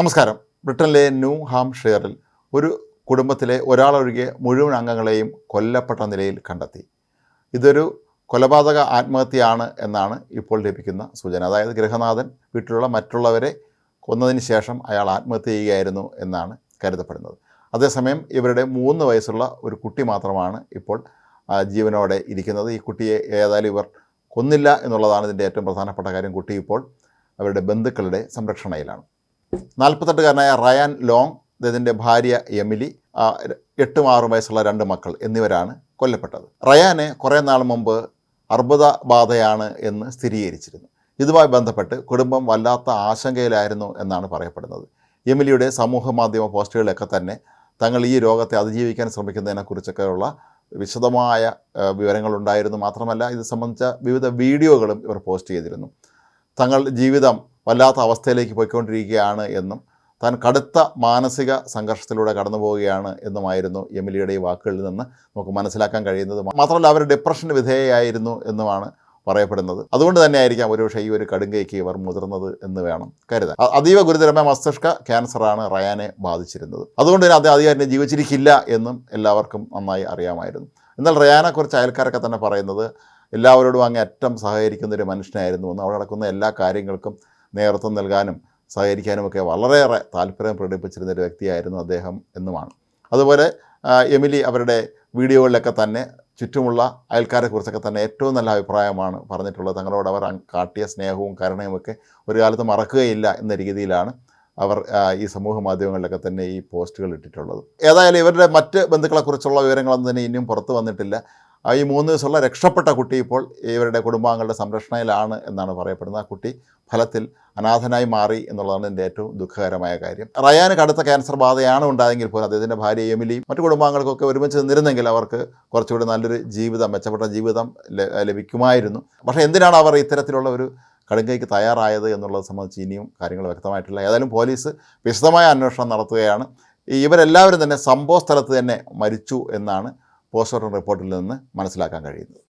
നമസ്കാരം. ബ്രിട്ടനിലെ new Ham ഷെയറിൽ ഒരു കുടുംബത്തിലെ ഒരാളൊഴികെ മുഴുവൻ അംഗങ്ങളെയും കൊല്ലപ്പെട്ട നിലയിൽ കണ്ടെത്തി. ഇതൊരു കൊലപാതക ആത്മഹത്യയാണ് എന്നാണ് ഇപ്പോൾ ലഭിക്കുന്ന സൂചന. അതായത് ഗൃഹനാഥൻ വീട്ടിലുള്ള മറ്റുള്ളവരെ കൊന്നതിന് ശേഷം അയാൾ ആത്മഹത്യ ചെയ്യുകയായിരുന്നു എന്നാണ് കരുതപ്പെടുന്നത്. അതേസമയം ഇവരുടെ മൂന്ന് വയസ്സുള്ള ഒരു കുട്ടി മാത്രമാണ് ഇപ്പോൾ ജീവനോടെ ഇരിക്കുന്നത്. ഈ കുട്ടിയെ ഏതായാലും ഇവർ കൊന്നില്ല എന്നുള്ളതാണ് ഇതിന്റെ ഏറ്റവും പ്രധാനപ്പെട്ട കാര്യം. കുട്ടി ഇപ്പോൾ അവരുടെ ബന്ധുക്കളുടെ സംരക്ഷണയിലാണ്. നാൽപ്പത്തെട്ടുകാരനായ റയാൻ ലോങ് അദ്ദേഹത്തിന്റെ ഭാര്യ എമിലി എട്ടും ആറും വയസ്സുള്ള രണ്ട് മക്കൾ എന്നിവരാണ് കൊല്ലപ്പെട്ടത്. റയാന് കുറേ നാൾ മുമ്പ് അർബുദ ബാധയാണ് എന്ന് സ്ഥിരീകരിച്ചിരുന്നു. ഇതുമായി ബന്ധപ്പെട്ട് കുടുംബം വല്ലാത്ത ആശങ്കയിലായിരുന്നു എന്നാണ് പറയപ്പെടുന്നത്. എമിലിയുടെ സമൂഹ മാധ്യമ പോസ്റ്റുകളിലൊക്കെ തന്നെ തങ്ങൾ ഈ രോഗത്തെ അതിജീവിക്കാൻ ശ്രമിക്കുന്നതിനെക്കുറിച്ചൊക്കെയുള്ള വിശദമായ വിവരങ്ങളുണ്ടായിരുന്നു. മാത്രമല്ല ഇത് സംബന്ധിച്ച വിവിധ വീഡിയോകളും ഇവർ പോസ്റ്റ് ചെയ്തിരുന്നു. തങ്ങൾ ജീവിതം വല്ലാത്ത അവസ്ഥയിലേക്ക് പോയിക്കൊണ്ടിരിക്കുകയാണ് എന്നും താൻ കടുത്ത മാനസിക സംഘർഷത്തിലൂടെ കടന്നു പോവുകയാണ് എന്നുമായിരുന്നു എമിലിയുടെ ഈ വാക്കുകളിൽ നിന്ന് നമുക്ക് മനസ്സിലാക്കാൻ കഴിയുന്നത്. മാത്രമല്ല അവർ ഡിപ്രഷന് വിധേയയായിരുന്നു എന്നുമാണ് പറയപ്പെടുന്നത്. അതുകൊണ്ട് തന്നെ ആയിരിക്കാം ഒരുപക്ഷെ ഈ ഒരു കടുങ്കൈക്ക് ഇവർ മുതിർന്നത് എന്ന് വേണം കരുതാൻ. അതീവ ഗുരുതരമായ മസ്തിഷ്ക ക്യാൻസറാണ് റയാനെ ബാധിച്ചിരുന്നത്. അതുകൊണ്ട് തന്നെ അദ്ദേഹം അധികാരം ജീവിച്ചിരിക്കില്ല എന്നും എല്ലാവർക്കും നന്നായി അറിയാമായിരുന്നു. എന്നാൽ റയാനെക്കുറിച്ച് അയൽക്കാരൊക്കെ തന്നെ പറയുന്നത് എല്ലാവരോടും അങ്ങേ അറ്റം സഹകരിക്കുന്ന ഒരു മനുഷ്യനായിരുന്നു എന്ന് അവിടെ നടക്കുന്ന എല്ലാ കാര്യങ്ങൾക്കും നേതൃത്വം നൽകാനും സഹകരിക്കാനുമൊക്കെ വളരെയേറെ താല്പര്യം പ്രകടിപ്പിച്ചിരുന്ന ഒരു വ്യക്തിയായിരുന്നു അദ്ദേഹം എന്നുമാണ്. അതുപോലെ എമിലി അവരുടെ വീഡിയോകളിലൊക്കെ തന്നെ ചുറ്റുമുള്ള അയൽക്കാരെക്കുറിച്ചൊക്കെ തന്നെ ഏറ്റവും നല്ല അഭിപ്രായമാണ് പറഞ്ഞിട്ടുള്ളത്. തങ്ങളോട് അവർ കാട്ടിയ സ്നേഹവും കരുണയുമൊക്കെ ഒരു കാലത്ത് മറക്കുകയില്ല എന്ന രീതിയിലാണ് അവർ ഈ സമൂഹ മാധ്യമങ്ങളിലൊക്കെ തന്നെ ഈ പോസ്റ്റുകൾ ഇട്ടിട്ടുള്ളത്. ഏതായാലും ഇവരുടെ മറ്റ് ബന്ധുക്കളെക്കുറിച്ചുള്ള വിവരങ്ങളൊന്നും തന്നെ ഇനിയും പുറത്തു വന്നിട്ടില്ല. ഈ മൂന്ന് ദിവസമുള്ള രക്ഷപ്പെട്ട കുട്ടി ഇപ്പോൾ ഇവരുടെ കുടുംബാംഗങ്ങളുടെ സംരക്ഷണയിലാണ് എന്നാണ് പറയപ്പെടുന്നത്. ആ കുട്ടി ഫലത്തിൽ അനാഥനായി മാറി എന്നുള്ളതാണ് എന്റെ ഏറ്റവും ദുഃഖകരമായ കാര്യം. റയാന് കടുത്ത ക്യാൻസർ ബാധയാണ് ഉണ്ടായെങ്കിൽ പോലും അദ്ദേഹത്തിന്റെ ഭാര്യ എമിലിയും മറ്റു കുടുംബാംഗങ്ങൾക്കൊക്കെ ഒരുമിച്ച് നിന്നിരുന്നെങ്കിൽ അവർക്ക് കുറച്ചുകൂടി നല്ലൊരു ജീവിതം മെച്ചപ്പെട്ട ജീവിതം ലഭിക്കുമായിരുന്നു. പക്ഷേ എന്തിനാണ് അവർ ഇത്തരത്തിലുള്ള ഒരു കടുങ്കൈക്ക് തയ്യാറായത് എന്നുള്ളത് സംബന്ധിച്ച് ഇനിയും കാര്യങ്ങൾ വ്യക്തമായിട്ടില്ല. ഏതായാലും പോലീസ് വിശദമായ അന്വേഷണം നടത്തുകയാണ്. ഇവരെല്ലാവരും തന്നെ സംഭവ സ്ഥലത്ത് തന്നെ മരിച്ചു എന്നാണ് പോസ്റ്റ്മോർട്ടം റിപ്പോർട്ടിൽ നിന്ന് മനസ്സിലാക്കാൻ കഴിയുന്നത്.